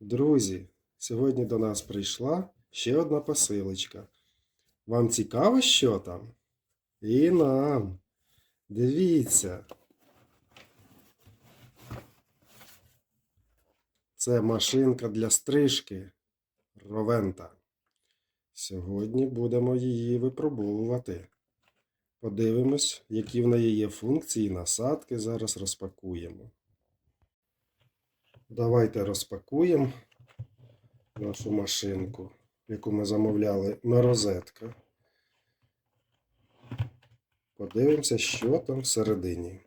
Друзі, сьогодні до нас прийшла ще одна посилочка. Вам цікаво, що там? І нам. Дивіться. Це машинка для стрижки Ровента. Сьогодні будемо її випробовувати. Подивимось, які в неї є функції насадки. Зараз розпакуємо. Давайте розпакуємо нашу машинку, яку ми замовляли на розетка. Подивимося, що там всередині.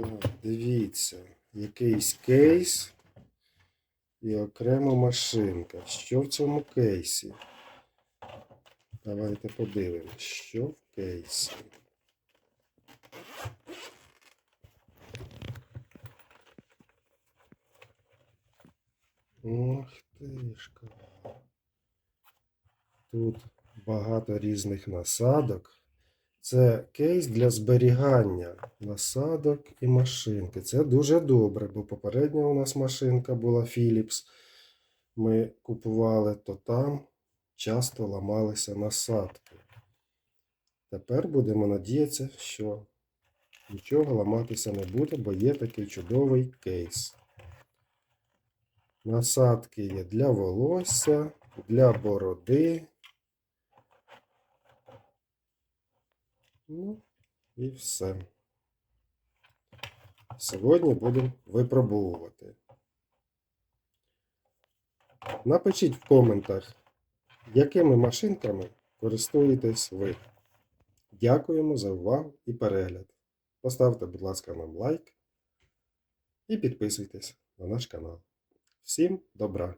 Так, дивіться, якийсь кейс і окрема машинка. Що в цьому кейсі? Давайте подивимось, що в кейсі. Ох ти ж. ка. Тут багато різних насадок. Це кейс для зберігання насадок і машинки. Це дуже добре, бо попередня у нас машинка була Philips. Ми купували, то там часто ламалися насадки. Тепер будемо надіятися, що нічого ламатися не буде, бо є такий чудовий кейс. Насадки є для волосся, для бороди. Ну, і все. Сьогодні будемо випробовувати. Напишіть в коментах, якими машинками користуєтесь ви. Дякуємо за увагу і перегляд. Поставте, будь ласка, нам лайк і підписуйтесь на наш канал. Всім добра!